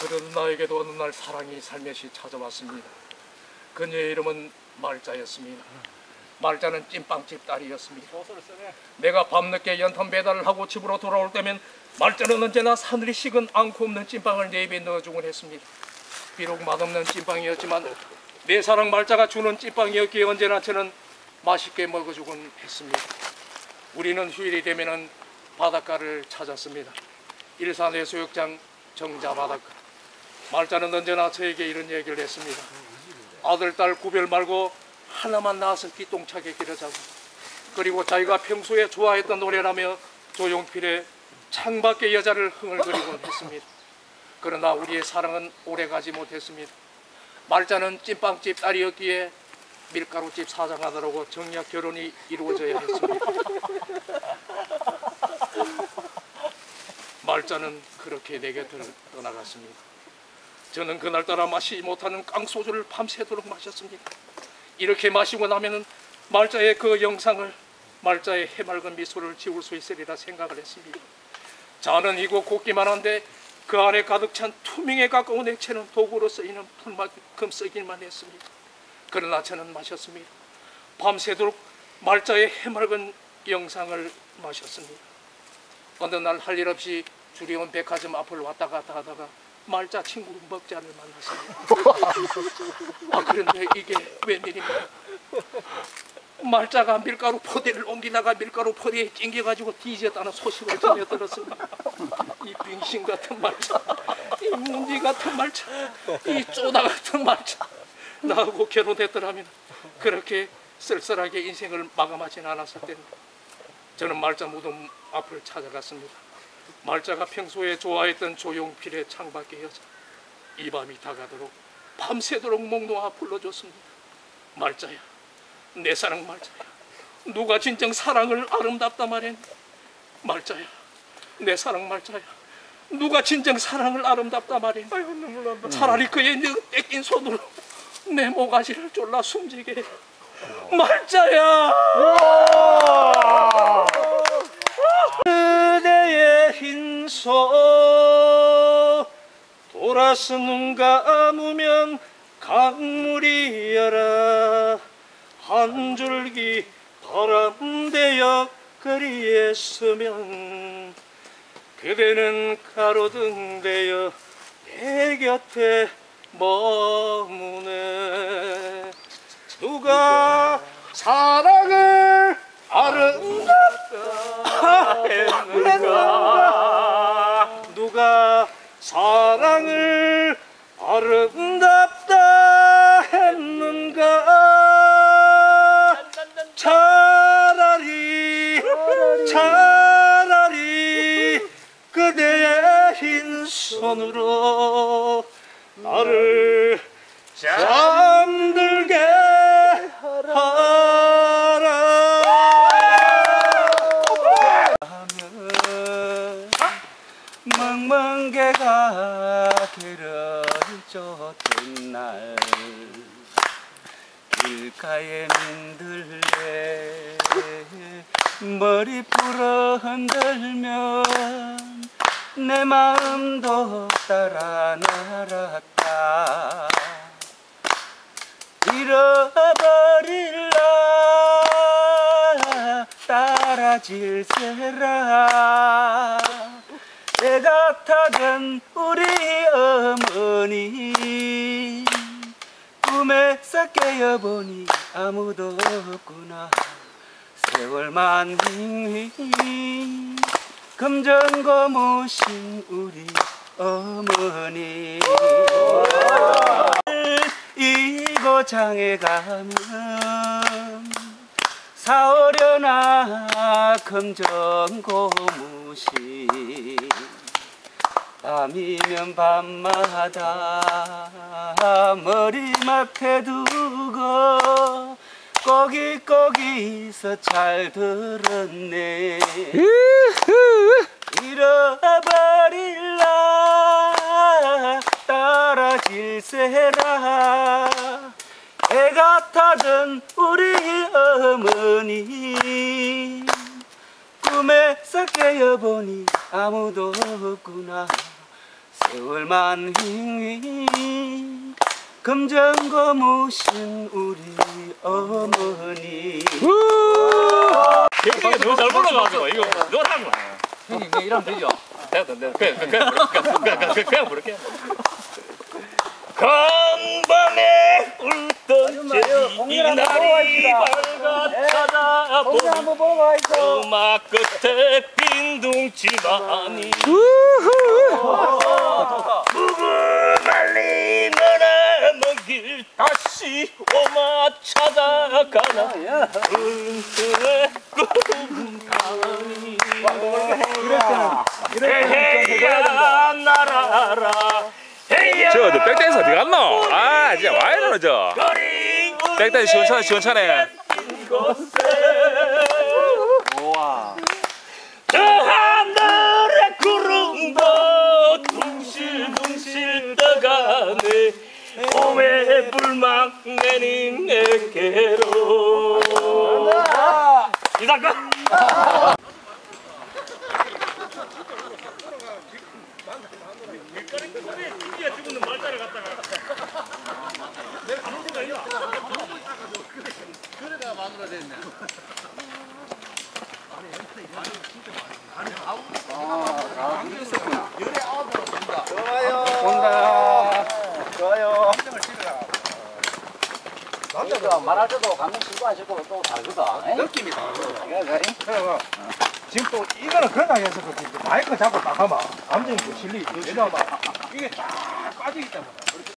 그러던 나에게도 어느 날 사랑이 살며시 찾아왔습니다. 그녀의 이름은 말자였습니다. 말자는 찐빵집 딸이었습니다. 내가 밤늦게 연탄 배달을 하고 집으로 돌아올 때면 말자는 언제나 사늘이 식은 앙코 없는 찐빵을 내 입에 넣어주곤 했습니다. 비록 맛없는 찐빵이었지만 내 사랑 말자가 주는 찐빵이었기에 언제나 저는 맛있게 먹어주곤 했습니다. 우리는 휴일이 되면은 바닷가를 찾았습니다. 일산 해수욕장 정자 바닷가. 말자는 언제나 저에게 이런 얘기를 했습니다. 아들, 딸 구별 말고 하나만 낳아서 기똥차게 기르자고. 그리고 자기가 평소에 좋아했던 노래라며 조용필의 창밖의 여자를 흥얼거리곤 했습니다. 그러나 우리의 사랑은 오래가지 못했습니다. 말자는 찐빵집 딸이었기에 밀가루집 사장하느라고 정략 결혼이 이루어져야 했습니다. 말자는 그렇게 내 곁을 떠나갔습니다. 저는 그날따라 마시지 못하는 깡소주를 밤새도록 마셨습니다. 이렇게 마시고 나면은 말자의 그 영상을 말자의 해맑은 미소를 지울 수 있으리라 생각을 했습니다. 잔은 이고 곱기만 한데 그 안에 가득 찬 투명에 가까운 액체는 도구로 쓰이는 풀만큼 쓰기만 했습니다. 그러나 저는 마셨습니다. 밤새도록 말자의 해맑은 영상을 마셨습니다. 어느 날 할 일 없이 주리온 백화점 앞을 왔다 갔다 하다가 말자 친구 먹자를 만났습니다. 아 그런데 이게 웬일입니까? 말자가 밀가루 포대를 옮기다가 밀가루 포대에 찡겨가지고 뒤졌다는 소식을 전해 들었습니다. 이 빙신 같은 말자, 이 문디 같은 말자, 이 쪼다 같은 말자. 나하고 결혼했더라면 그렇게 쓸쓸하게 인생을 마감하진 않았을 텐데 저는 말자 무덤 앞을 찾아갔습니다. 말자가 평소에 좋아했던 조용필의 창밖의 여자 이 밤이 다가도록 밤새도록 몽놓아 불러줬습니다. 말자야 내 사랑 말자야 누가 진정 사랑을 아름답다 말했니 말자야 내 사랑 말자야 누가 진정 사랑을 아름답다 말했니 눈물 난다. 차라리 그의 느 뺏긴 손으로 내 모가지를 졸라 숨지게 해. 말자야 그대의 흰소 돌아서 눈 감으면 강물이 여라 한 줄기 바람 되어 거리에 서면 그대는 가로등 되어 내 곁에 머무네. 누가 사랑을 아름답다 했는가 누가 사랑을 아름답다 했는가? 차라리 차라리 그대의 흰 손으로 나를 잠 길가에 민들레 머리 풀어 흔들면 내 마음도 따라 날았다. 잃어버릴라 따라질세라. 내 같아던 우리 어머니 꿈에서 깨어보니 아무도 없구나. 세월만 윙윙 금전 고무신 우리 어머니. 이고 장에 가면 사오려나 금전 고 무신 밤이면 밤마다 머리맡에 두고 거기 거기서 잘 들었네. 잃어버릴라 따라질세라. 애 같아던 우리 어머니 꿈에서 깨어보니 아무도 없구나 세월만 휘 검정 고무신 우리 어머니 굉장히 너무 잘 불러가지고 이거 노란 거야. 형님 그냥 이러면 되죠? 됐다 됐다. 그냥 그냥 부를게. 그냥 그냥 그냥 그냥 부를게. 간밤에 울던 제이 날이 밝아 찾아보 음악 끝에 빈둥치마니 무구말리 너나 먼길 다시 오마 찾아가나 은퇴 꿈가니 헤헤야 나라라 저, 너 백댄스 어디 갔노? 아, 진짜 와 이러노, 저. 백댄스 시원찮네, 시원찮네. 내린 내게로. 이사건 그 러니까 말할 때도 감정 신고하시고 또 다르거든. 느낌이 다 지금 또 이거는 그냥 해서 그렇지 마이크 잡고 딱 하면 감정이 그더 지나마 이게 쫙 빠지기 때문에